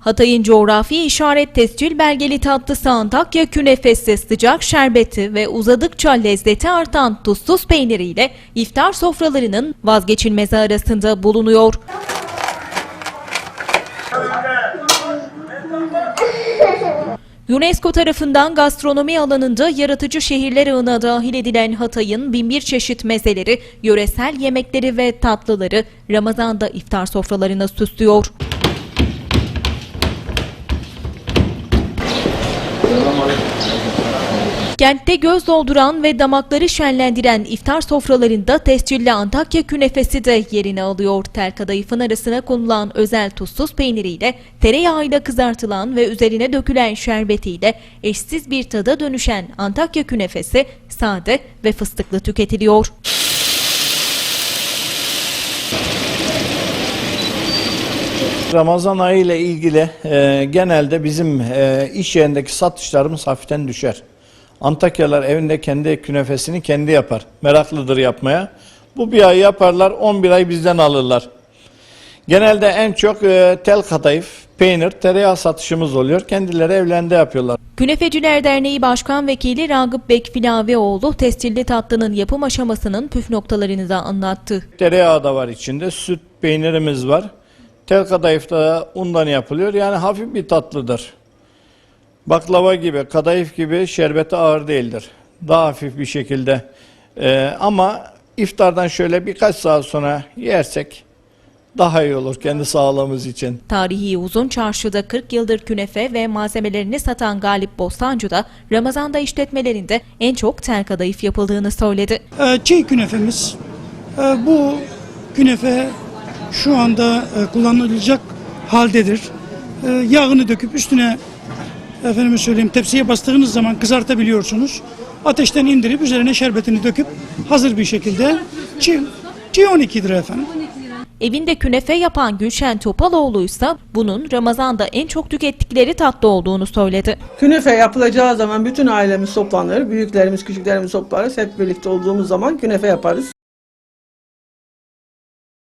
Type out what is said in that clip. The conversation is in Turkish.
Hatay'ın coğrafi işaret tescil belgeli tatlısı Antakya künefesi sıcak şerbeti ve uzadıkça lezzeti artan tuzsuz peyniriyle iftar sofralarının vazgeçilmezi arasında bulunuyor. UNESCO tarafından gastronomi alanında yaratıcı şehirler ağına dahil edilen Hatay'ın binbir çeşit mezeleri, yöresel yemekleri ve tatlıları Ramazan'da iftar sofralarına süslüyor. Kentte göz dolduran ve damakları şenlendiren iftar sofralarında tescilli Antakya künefesi de yerini alıyor. Tel kadayıfın arasına konulan özel tuzsuz peyniriyle, tereyağıyla kızartılan ve üzerine dökülen şerbetiyle eşsiz bir tada dönüşen Antakya künefesi sade ve fıstıklı tüketiliyor. Ramazan ayı ile ilgili e, genelde bizim e, iş yerindeki satışlarımız hafiften düşer. Antakyalar evinde kendi künefesini kendi yapar. Meraklıdır yapmaya. Bu bir ay yaparlar, 11 ay bizden alırlar. Genelde en çok e, tel kadayıf, peynir, tereyağı satışımız oluyor. Kendileri evlerinde yapıyorlar. Künefeciler Derneği Başkan Vekili Ragıp Bekfilavioğlu tescilli tatlının yapım aşamasının püf noktalarını da anlattı. Tereyağı da var içinde, süt peynirimiz var. Tel kadayıf da undan yapılıyor. Yani hafif bir tatlıdır. Baklava gibi, kadayıf gibi şerbeti ağır değildir. Daha hafif bir şekilde. Ee, ama iftardan şöyle birkaç saat sonra yersek daha iyi olur kendi sağlığımız için. Tarihi uzun çarşıda 40 yıldır künefe ve malzemelerini satan Galip Bostancı da Ramazan'da işletmelerinde en çok tel kadayıf yapıldığını söyledi. Ee, Çiğ künefemiz. Ee, Bu künefe şu anda e, kullanılacak haldedir. Ee, Yağını döküp üstüne efendime söyleyeyim tepsiye bastığınız zaman kızartabiliyorsunuz. Ateşten indirip üzerine şerbetini döküp hazır bir şekilde çiğ, çiğ 12 lira efendim. Evinde künefe yapan Gülşen Topaloğlu ise bunun Ramazan'da en çok tükettikleri tatlı olduğunu söyledi. Künefe yapılacağı zaman bütün ailemiz toplanır. Büyüklerimiz, küçüklerimiz toplarız. Hep birlikte olduğumuz zaman künefe yaparız.